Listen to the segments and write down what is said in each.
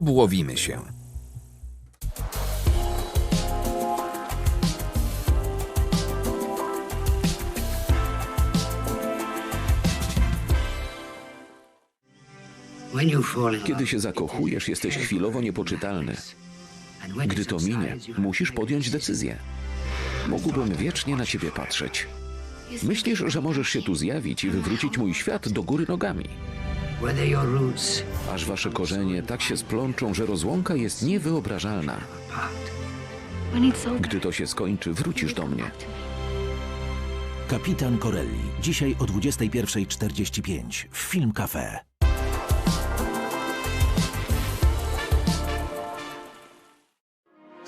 Błowimy się. Kiedy się zakochujesz, jesteś chwilowo niepoczytalny. Gdy to minie, musisz podjąć decyzję. Mógłbym wiecznie na ciebie patrzeć. Myślisz, że możesz się tu zjawić i wywrócić mój świat do góry nogami. Aż wasze korzenie tak się splączą, że rozłąka jest niewyobrażalna. Gdy to się skończy, wrócisz do mnie. Kapitan Corelli. Dzisiaj o 21.45 w Film Cafe.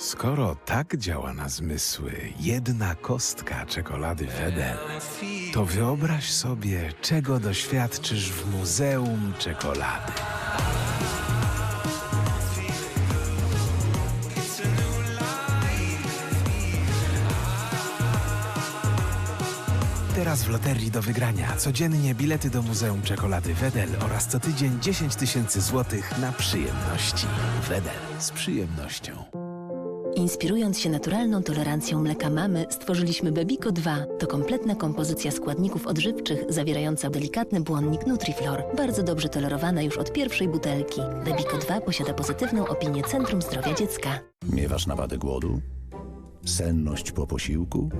Skoro tak działa na zmysły jedna kostka czekolady Wedel, to wyobraź sobie, czego doświadczysz w Muzeum Czekolady. Teraz w loterii do wygrania codziennie bilety do Muzeum Czekolady Wedel oraz co tydzień 10 tysięcy złotych na przyjemności. Wedel z przyjemnością. Inspirując się naturalną tolerancją mleka mamy, stworzyliśmy Bebico 2. To kompletna kompozycja składników odżywczych zawierająca delikatny błonnik Nutriflor, bardzo dobrze tolerowana już od pierwszej butelki. Bebico 2 posiada pozytywną opinię Centrum Zdrowia Dziecka. Miewasz nawadę głodu? Senność po posiłku?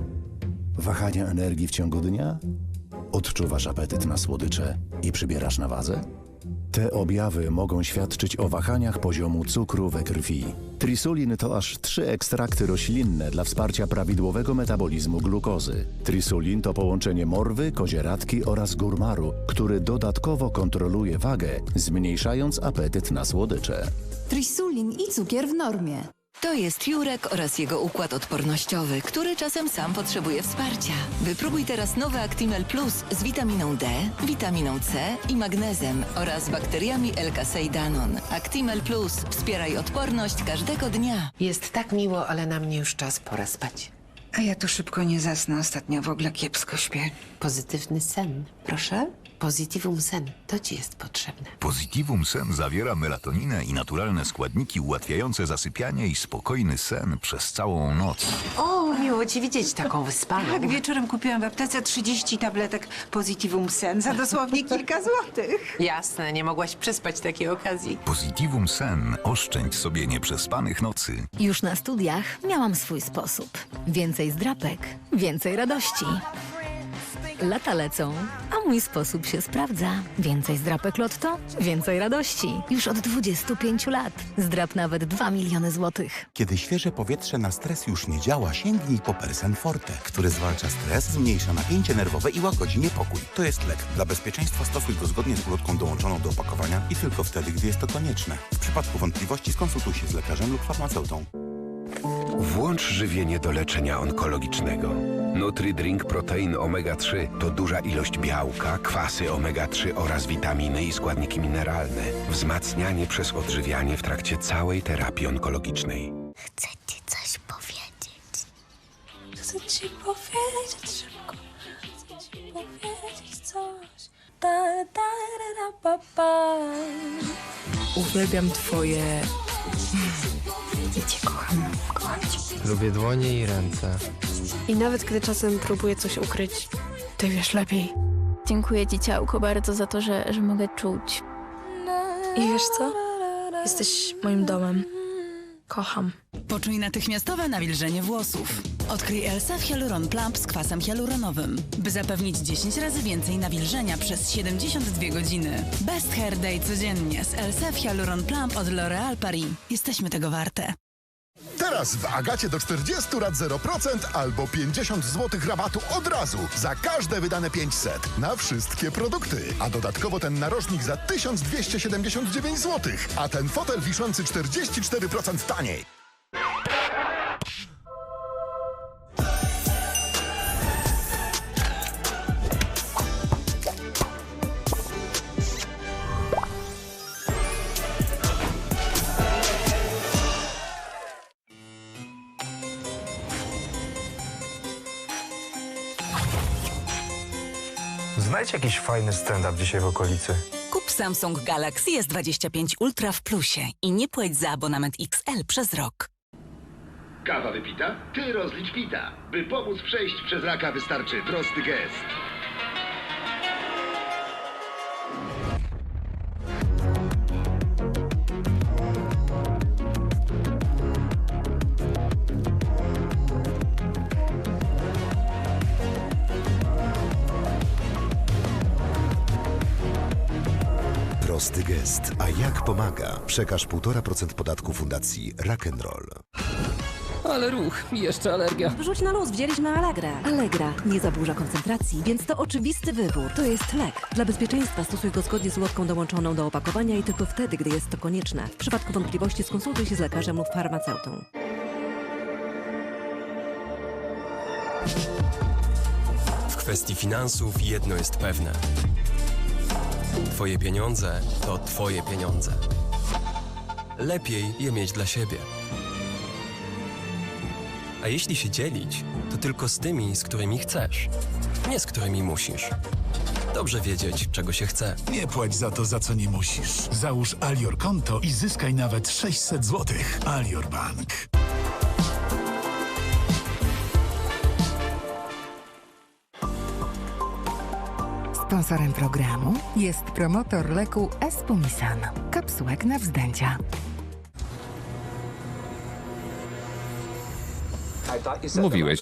Wahania energii w ciągu dnia? Odczuwasz apetyt na słodycze i przybierasz na wadze? Te objawy mogą świadczyć o wahaniach poziomu cukru we krwi. Trisulin to aż trzy ekstrakty roślinne dla wsparcia prawidłowego metabolizmu glukozy. Trisulin to połączenie morwy, kozieradki oraz górmaru, który dodatkowo kontroluje wagę, zmniejszając apetyt na słodycze. Trisulin i cukier w normie. To jest Jurek oraz jego układ odpornościowy, który czasem sam potrzebuje wsparcia. Wypróbuj teraz nowy Actimel Plus z witaminą D, witaminą C i magnezem oraz bakteriami L-Casei Danon. Actimel Plus. Wspieraj odporność każdego dnia. Jest tak miło, ale na mnie już czas, pora spać. A ja tu szybko nie zasnę, ostatnio w ogóle kiepsko śpię. Pozytywny sen. Proszę? Positivum sen. To ci jest potrzebne. Positivum Sen zawiera melatoninę i naturalne składniki ułatwiające zasypianie i spokojny sen przez całą noc. O, miło ci widzieć taką wyspaną. Tak, wieczorem kupiłam w aptece 30 tabletek Positivum Sen za dosłownie kilka złotych. Jasne, nie mogłaś przespać takiej okazji. Positivum Sen oszczędź sobie nieprzespanych nocy. Już na studiach miałam swój sposób. Więcej zdrapek, więcej radości. Lata lecą, a mój sposób się sprawdza. Więcej zdrapek lotto, więcej radości. Już od 25 lat. Zdrap nawet 2 miliony złotych. Kiedy świeże powietrze na stres już nie działa, sięgnij po Persen Forte, który zwalcza stres, zmniejsza napięcie nerwowe i łagodzi niepokój. To jest lek. Dla bezpieczeństwa stosuj go zgodnie z ulotką dołączoną do opakowania i tylko wtedy, gdy jest to konieczne. W przypadku wątpliwości skonsultuj się z lekarzem lub farmaceutą. Włącz żywienie do leczenia onkologicznego. NutriDrink Protein Omega 3 to duża ilość białka, kwasy omega-3 oraz witaminy i składniki mineralne. Wzmacnianie przez odżywianie w trakcie całej terapii onkologicznej. Chcę ci coś powiedzieć. Chcę ci powiedzieć szybko. Chcę ci powiedzieć coś. Da, da, da, da, pa, pa. Uwielbiam twoje... Ja cię kocham, kocham cię. Lubię dłonie i ręce. I nawet gdy czasem próbuję coś ukryć, ty wiesz lepiej. Dziękuję ci, ciałko, bardzo za to, że, że mogę czuć. I wiesz co? Jesteś moim domem. Kocham. Poczuj natychmiastowe nawilżenie włosów. Odkryj Elsef Hyaluron Plump z kwasem hialuronowym, by zapewnić 10 razy więcej nawilżenia przez 72 godziny. Best Hair Day codziennie z Elsef Hyaluron Plump od L'Oréal Paris. Jesteśmy tego warte. Teraz w Agacie do 40 lat 0% albo 50 zł rabatu od razu za każde wydane 500 na wszystkie produkty. A dodatkowo ten narożnik za 1279 zł, a ten fotel wiszący 44% taniej. Znajdź jakiś fajny stand-up dzisiaj w okolicy. Kup Samsung Galaxy S25 Ultra w plusie i nie płać za abonament XL przez rok. Kawa wypita? Ty rozlicz pita. By pomóc przejść przez raka wystarczy prosty gest. Prosty gest. A jak pomaga? Przekaż 1,5% podatku fundacji Rock'n'Roll. Ale ruch, jeszcze alergia. Wrzuć na luz, wzięliśmy Allegrę. Allegra nie zaburza koncentracji, więc to oczywisty wybór. To jest lek. Dla bezpieczeństwa stosuj go zgodnie z ulotką dołączoną do opakowania i tylko wtedy, gdy jest to konieczne. W przypadku wątpliwości skonsultuj się z lekarzem lub farmaceutą. W kwestii finansów jedno jest pewne. Twoje pieniądze to twoje pieniądze. Lepiej je mieć dla siebie. A jeśli się dzielić, to tylko z tymi, z którymi chcesz, nie z którymi musisz. Dobrze wiedzieć, czego się chce. Nie płać za to, za co nie musisz. Załóż Alior konto i zyskaj nawet 600 zł. Alior Bank. Sponsorem programu jest promotor leku Espumisan. Kapsułek na wzdęcia. Mówiłeś,